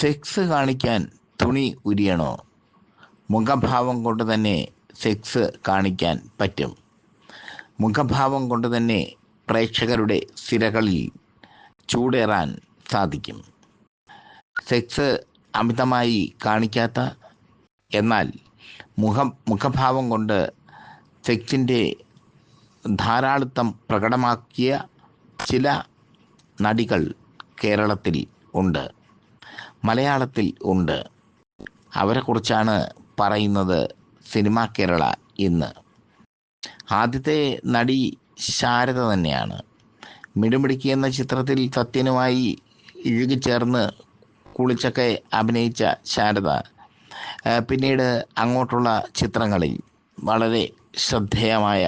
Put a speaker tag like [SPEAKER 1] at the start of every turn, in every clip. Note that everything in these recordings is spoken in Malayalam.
[SPEAKER 1] സെക്സ് കാണിക്കാൻ തുണി ഉരിയണോ? മുഖഭാവം കൊണ്ട് തന്നെ സെക്സ് കാണിക്കാൻ പറ്റും. മുഖഭാവം കൊണ്ട് തന്നെ പ്രേക്ഷകരുടെ സിരകളിൽ ചൂടേറാൻ സാധിക്കും. സെക്സ് അമിതമായി കാണിക്കാത്ത എന്നാൽ മുഖം മുഖഭാവം കൊണ്ട് സെക്സിന്റെ ധാരാളിത്തം പ്രകടമാക്കിയ ചില നടികൾ കേരളത്തിൽ ഉണ്ട്. മലയാളത്തിൽ ഉണ്ട്. അവരെക്കുറിച്ചാണ് പറയുന്നത് സിനിമ കേരള ഇന്ന്. ആദ്യത്തെ നടി ശാരദ തന്നെയാണ്. മിടുമിടുക്കി എന്ന ചിത്രത്തിൽ സത്യനുമായി ഇഴുകിച്ചേർന്ന് കുളിച്ചൊക്കെ അഭിനയിച്ച ശാരദ പിന്നീട് അങ്ങോട്ടുള്ള ചിത്രങ്ങളിൽ വളരെ ശ്രദ്ധേയമായ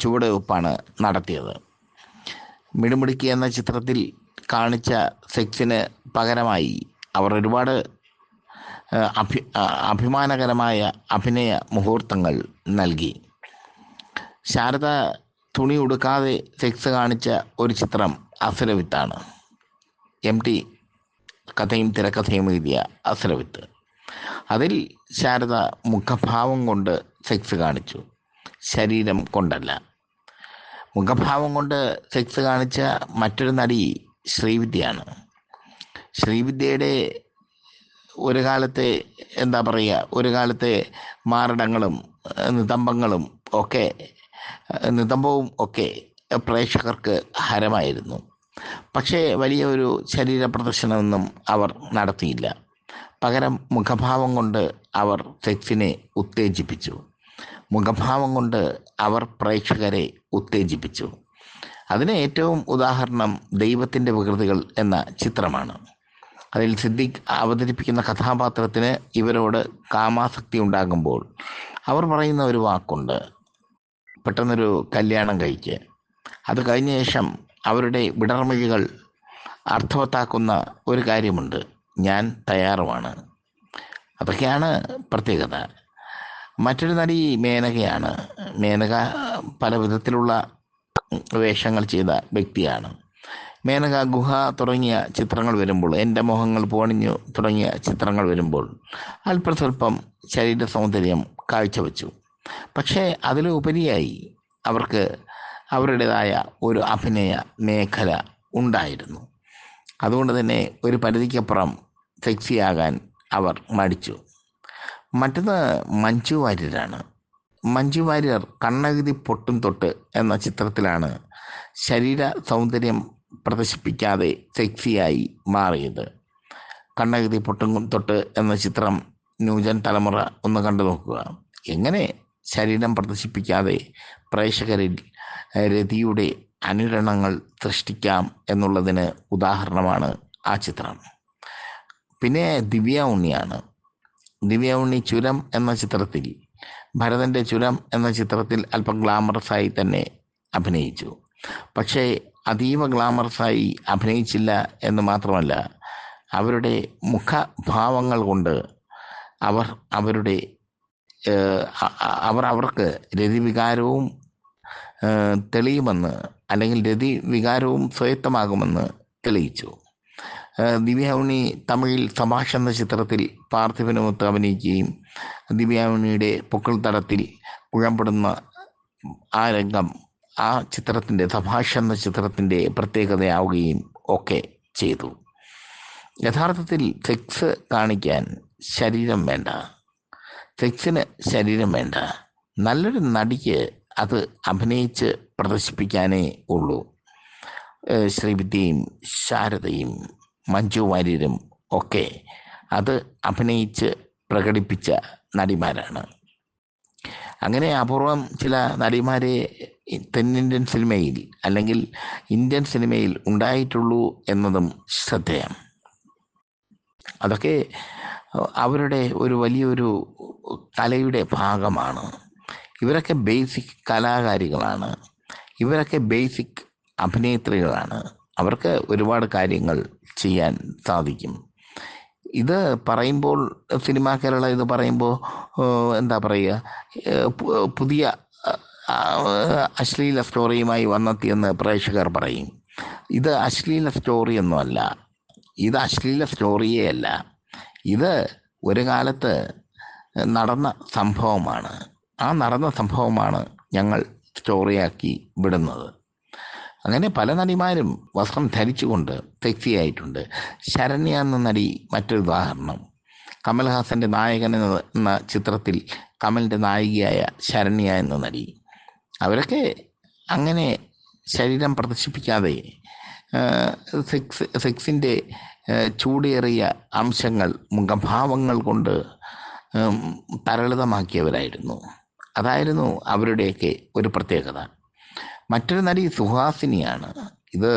[SPEAKER 1] ചുവടുവെപ്പാണ് നടത്തിയത്. മിടുമിടുക്കി എന്ന ചിത്രത്തിൽ കാണിച്ച സെക്സിന് പകരമായി അവർ ഒരുപാട് അഭി അഭിമാനകരമായ അഭിനയ മുഹൂർത്തങ്ങൾ നൽകി. ശാരദ തുണി ഉടുക്കാതെ സെക്സ് കാണിച്ച ഒരു ചിത്രം അസുരവിത്താണ്. എം ടി കഥയും തിരക്കഥയും എഴുതിയ അസുരവിത്ത്. അതിൽ ശാരദ മുഖഭാവം കൊണ്ട് സെക്സ് കാണിച്ചു. ശരീരം കൊണ്ടല്ല. മുഖഭാവം കൊണ്ട് സെക്സ് കാണിച്ച മറ്റൊരു നടി ശ്രീവിദ്യയാണ്. ശ്രീവിദ്യയുടെ ഒരു കാലത്തെ എന്താ പറയുക ഒരു കാലത്തെ മാരടങ്ങളും നിതംബങ്ങളും ഒക്കെ നിതംബവും ഒക്കെ പ്രേക്ഷകർക്ക് ഹരമായിരുന്നു. പക്ഷേ വലിയ ഒരു ശരീര പ്രദർശനമൊന്നും അവർ നടത്തിയില്ല. പകരം മുഖഭാവം കൊണ്ട് അവർ സെക്സിനെ ഉത്തേജിപ്പിച്ചു. മുഖഭാവം കൊണ്ട് അവർ പ്രേക്ഷകരെ ഉത്തേജിപ്പിച്ചു. അതിന് ഏറ്റവും ഉദാഹരണം ദൈവത്തിന്റെ വികൃതികൾ എന്ന ചിത്രമാണ്. അതിൽ സിദ്ദിഖ് അവതരിപ്പിക്കുന്ന കഥാപാത്രത്തിന് ഇവരോട് കാമാസക്തി ഉണ്ടാകുമ്പോൾ അവർ പറയുന്ന ഒരു വാക്കുണ്ട്. പെട്ടെന്നൊരു കല്യാണം കഴിച്ച് അത് കഴിഞ്ഞ ശേഷം അവരുടെ വിടർമഴികൾ അർത്ഥവത്താക്കുന്ന ഒരു കാര്യമുണ്ട്. ഞാൻ തയ്യാറുമാണ്. അതൊക്കെയാണ് പ്രത്യേകത. മറ്റൊരു നടി മേനകയാണ്. മേനക പല വിധത്തിലുള്ള വേഷങ്ങൾ ചെയ്ത വ്യക്തിയാണ്. മേനക ഗുഹ തുടങ്ങിയ ചിത്രങ്ങൾ വരുമ്പോൾ എന്റെ മോഹങ്ങൾ പോണിഞ്ഞു തുടങ്ങിയ ചിത്രങ്ങൾ വരുമ്പോൾ അല്പസ്വല്പം ശരീര സൗന്ദര്യം കാഴ്ചവെച്ചു. പക്ഷേ അതിലുപരിയായി അവർക്ക് അവരുടേതായ ഒരു അഭിനയ മേഖല ഉണ്ടായിരുന്നു. അതുകൊണ്ട് തന്നെ ഒരു പരിധിക്കപ്പുറം സെക്സിയാകാൻ അവർ മടിച്ചു. മറ്റൊന്ന് മഞ്ജു വാര്യരാണ്. മഞ്ജു വാര്യർ കണ്ണകുതി പൊട്ടും തൊട്ട് എന്ന ചിത്രത്തിലാണ് ശരീര സൗന്ദര്യം പ്രദർശിപ്പിക്കാതെ സെക്സിയായി മാറിയത്. കണ്ണകുതി പൊട്ടുങ്കും തൊട്ട് എന്ന ചിത്രം ന്യൂജൻ തലമുറ ഒന്ന് കണ്ടു നോക്കുക. എങ്ങനെ ശരീരം പ്രദർശിപ്പിക്കാതെ പ്രേക്ഷകരിൽ രതിയുടെ അനുരണങ്ങൾ സൃഷ്ടിക്കാം എന്നുള്ളതിന് ഉദാഹരണമാണ് ആ ചിത്രം. പിന്നെ ദിവ്യ ഉണ്ണിയാണ് ദിവ്യ ഉണ്ണി ചുരം എന്ന ചിത്രത്തിൽ ഭരതന്റെ ചുരം എന്ന ചിത്രത്തിൽ അല്പം ഗ്ലാമറസായി തന്നെ അഭിനയിച്ചു. പക്ഷേ അതീവ ഗ്ലാമറസായി അഭിനയിച്ചില്ല എന്ന് മാത്രമല്ല അവരുടെ മുഖഭാവങ്ങൾ കൊണ്ട് അവർ അവരുടെ അവർ അവർക്ക് രതിവികാരവും തെളിയുമെന്ന് അല്ലെങ്കിൽ രതി വികാരവും സ്വയത്തമാകുമെന്ന് തെളിയിച്ചു. ദിവ്യാവണി ദിവ്യ തമിഴിൽ സഭാഷ് എന്ന ചിത്രത്തിൽ പാർത്ഥിവനുമൊത്ത് അഭിനയിക്കുകയും ദിവ്യാവണിയുടെ പൊക്കിൾ തടത്തിൽ കുഴമ്പെടുന്ന ആ രംഗം ആ ചിത്രത്തിന്റെ തമാശ എന്ന ചിത്രത്തിന്റെ പ്രത്യേകതയാവുകയും ഒക്കെ ചെയ്തു. യഥാർത്ഥത്തിൽ സെക്സ് കാണിക്കാൻ ശരീരം വേണ്ട. സെക്സിന് ശരീരം വേണ്ട. നല്ലൊരു നടിക്ക് അത് അഭിനയിച്ച് പ്രദർശിപ്പിക്കാനേ ഉള്ളൂ. ശ്രീവിദ്യയും ശാരദയും മഞ്ജു വാര്യരും ഒക്കെ അത് അഭിനയിച്ച് പ്രകടിപ്പിച്ച നടിമാരാണ്. അങ്ങനെ അപൂർവം ചില നടിമാരെ തെന്നിന്ത്യൻ സിനിമയിൽ അല്ലെങ്കിൽ ഇന്ത്യൻ സിനിമയിൽ ഉണ്ടായിട്ടുള്ളൂ എന്നതും ശ്രദ്ധേയം. അതൊക്കെ അവരുടെ ഒരു വലിയൊരു കലയുടെ ഭാഗമാണ്. ഇവരൊക്കെ ബേസിക് കലാകാരികളാണ്. ഇവരൊക്കെ ബേസിക് അഭിനേത്രികളാണ്. അവർക്ക് ഒരുപാട് കാര്യങ്ങൾ ചെയ്യാൻ സാധിക്കും. ഇത് പറയുമ്പോൾ സിനിമ കേരള ഇത് പറയുമ്പോൾ എന്താ പറയുക? പുതിയ അശ്ലീല സ്റ്റോറിയുമായി വന്നെത്തിയെന്ന് പ്രേക്ഷകർ പറയും. ഇത് അശ്ലീല സ്റ്റോറിയൊന്നുമല്ല ഇത് അശ്ലീല സ്റ്റോറിയേ അല്ല. ഇത് ഒരു കാലത്ത് നടന്ന സംഭവമാണ്. ആ നടന്ന സംഭവമാണ് ഞങ്ങൾ സ്റ്റോറിയാക്കി വിടുന്നത്. അങ്ങനെ പല നടിമാരും വസ്ത്രം ധരിച്ചുകൊണ്ട് സെക്സിയായിട്ടുണ്ട് ശരണ്യ എന്ന നടി മറ്റൊരു ഉദാഹരണം. കമൽഹാസന്റെ നായകൻ എന്ന ചിത്രത്തിൽ കമലിന്റെ നായികയായ ശരണ്യ എന്ന നടി. അവരൊക്കെ അങ്ങനെ ശരീരം പ്രദർശിപ്പിക്കാതെ സെക്സ് സെക്സിന്റെ ചൂടേറിയ അംശങ്ങൾ മുഖഭാവങ്ങൾ കൊണ്ട് തരളിതമാക്കിയവരായിരുന്നു. അതായിരുന്നു അവരുടെയൊക്കെ ഒരു പ്രത്യേകത. മറ്റൊരു നടി സുഹാസിനിയാണ്. ഇത്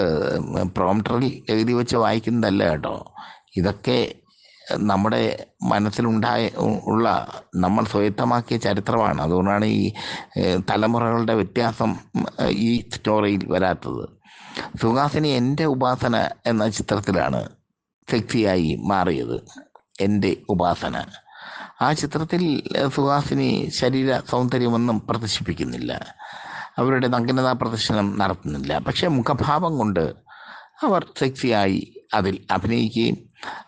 [SPEAKER 1] പ്രോംപ്റ്ററിൽ എഴുതി വെച്ച് വായിക്കുന്നതല്ല കേട്ടോ. ഇതൊക്കെ നമ്മുടെ മനസ്സിലുണ്ടായ ഉള്ള നമ്മൾ സ്വയത്തമാക്കിയ ചരിത്രമാണ്. അതുകൊണ്ടാണ് ഈ തലമുറകളുടെ വ്യത്യാസം ഈ സ്റ്റോറിയിൽ വരാത്തത്. സുഹാസിനി എന്റെ ഉപാസന എന്ന ചിത്രത്തിലാണ് സെക്സിയായി മാറിയത്. എന്റെ ഉപാസന. ആ ചിത്രത്തിൽ സുഹാസിനി ശരീര സൗന്ദര്യമൊന്നും പ്രദർശിപ്പിക്കുന്നില്ല. അവരുടെ നഗ്നതാ പ്രദർശനം നടത്തുന്നില്ല. പക്ഷേ മുഖഭാവം കൊണ്ട് അവർ സെക്സിയായി അതിൽ അഭിനയിക്കുകയും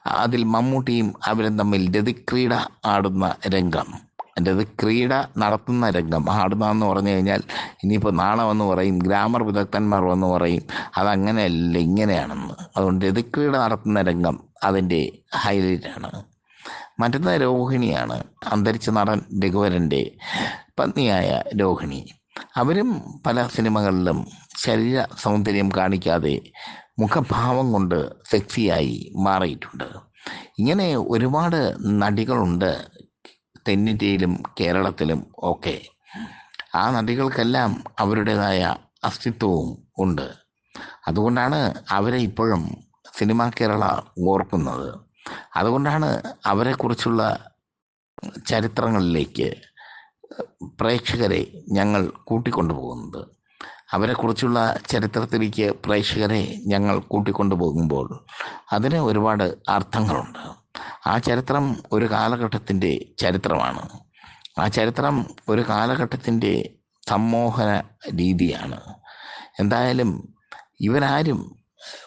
[SPEAKER 1] അതിൽ മമ്മൂട്ടിയും അവരും തമ്മിൽ രതിക്രീഡ ആടുന്ന രംഗം. രതിക്രീഡ നടത്തുന്ന രംഗം. ആടുന്ന എന്ന് പറഞ്ഞു കഴിഞ്ഞാൽ ഇനിയിപ്പോൾ എന്ന് പറയും ഗ്രാമർ വിദഗ്ധന്മാർ എന്ന് പറയും അതങ്ങനെയല്ല ഇങ്ങനെയാണെന്ന്. അതുകൊണ്ട് രതിക്രീഡ നടത്തുന്ന രംഗം അതിന്റെ ഹൈലൈറ്റാണ്. മറ്റൊന്ന് രോഹിണിയാണ്. അന്തരിച്ച നടൻ രഘുവരന്റെ പത്നിയായ രോഹിണി. അവരും പല സിനിമകളിലും ശരീര സൗന്ദര്യം കാണിക്കാതെ മുഖഭാവം കൊണ്ട് സെക്സിയായി മാറിയിട്ടുണ്ട്. ഇങ്ങനെ ഒരുപാട് നടികളുണ്ട് തെന്നിന്ത്യയിലും കേരളത്തിലും ഒക്കെ. ആ നടികൾക്കെല്ലാം അവരുടേതായ അസ്തിത്വവും ഉണ്ട്. അതുകൊണ്ടാണ് അവരെ ഇപ്പോഴും സിനിമാ കേരള ഓർക്കുന്നത്. അതുകൊണ്ടാണ് അവരെക്കുറിച്ചുള്ള ചരിത്രങ്ങളിലേക്ക് പ്രേക്ഷകരെ ഞങ്ങൾ കൂട്ടിക്കൊണ്ടുപോകുന്നത്. അവരെക്കുറിച്ചുള്ള ചരിത്രത്തിലേക്ക് പ്രേക്ഷകരെ ഞങ്ങൾ കൂട്ടിക്കൊണ്ടുപോകുമ്പോൾ അതിന് ഒരുപാട് അർത്ഥങ്ങളുണ്ട്. ആ ചരിത്രം ഒരു കാലഘട്ടത്തിന്റെ ചരിത്രമാണ്. ആ ചരിത്രം ഒരു കാലഘട്ടത്തിന്റെ സമ്മോഹന രീതിയാണ്. എന്തായാലും ഇവരാരും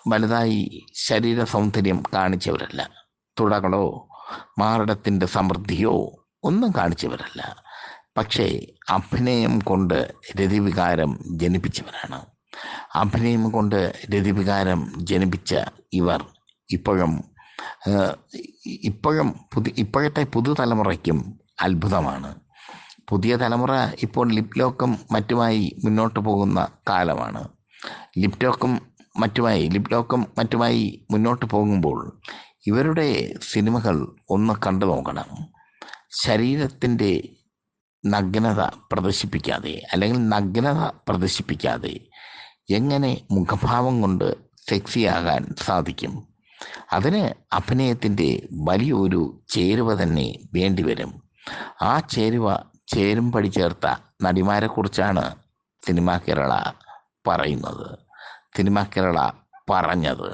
[SPEAKER 1] വലുതായി ശരീര സൗന്ദര്യം കാണിച്ചവരല്ല. തുടകളോ മാറിടത്തിന്റെ സമൃദ്ധിയോ ഒന്നും കാണിച്ചവരല്ല. പക്ഷേ അഭിനയം കൊണ്ട് രതിവികാരം ജനിപ്പിച്ചവരാണ്. അഭിനയം കൊണ്ട് രതിവികാരം ജനിപ്പിച്ച ഇവർ ഇപ്പോഴും ഇപ്പോഴും പുതി ഇപ്പോഴത്തെ പുതുതലമുറയ്ക്കും അത്ഭുതമാണ്. പുതിയ തലമുറ ഇപ്പോൾ ലിപ്ലോക്കും മറ്റുമായി മുന്നോട്ട് പോകുന്ന കാലമാണ്. ലിപ്ടോക്കും മറ്റുമായി ലിപ്ലോക്കും മറ്റുമായി മുന്നോട്ട് പോകുമ്പോൾ ഇവരുടെ സിനിമകൾ ഒന്ന് കണ്ടു നോക്കണം. ശരീരത്തിന്റെ നഗ്നത പ്രദർശിപ്പിക്കാതെ അല്ലെങ്കിൽ നഗ്നത പ്രദർശിപ്പിക്കാതെ എങ്ങനെ മുഖഭാവം കൊണ്ട് സെക്സിയാകാൻ സാധിക്കും? അതിന് അഭിനയത്തിന്റെ വലിയൊരു ചേരുവ തന്നെ വേണ്ടിവരും ആ ചേരുവ ചേരുംപടി ചേർത്ത നടിമാരെക്കുറിച്ചാണ് സിനിമാ കേരള പറയുന്നത്. സിനിമാ കേരള പറഞ്ഞത്.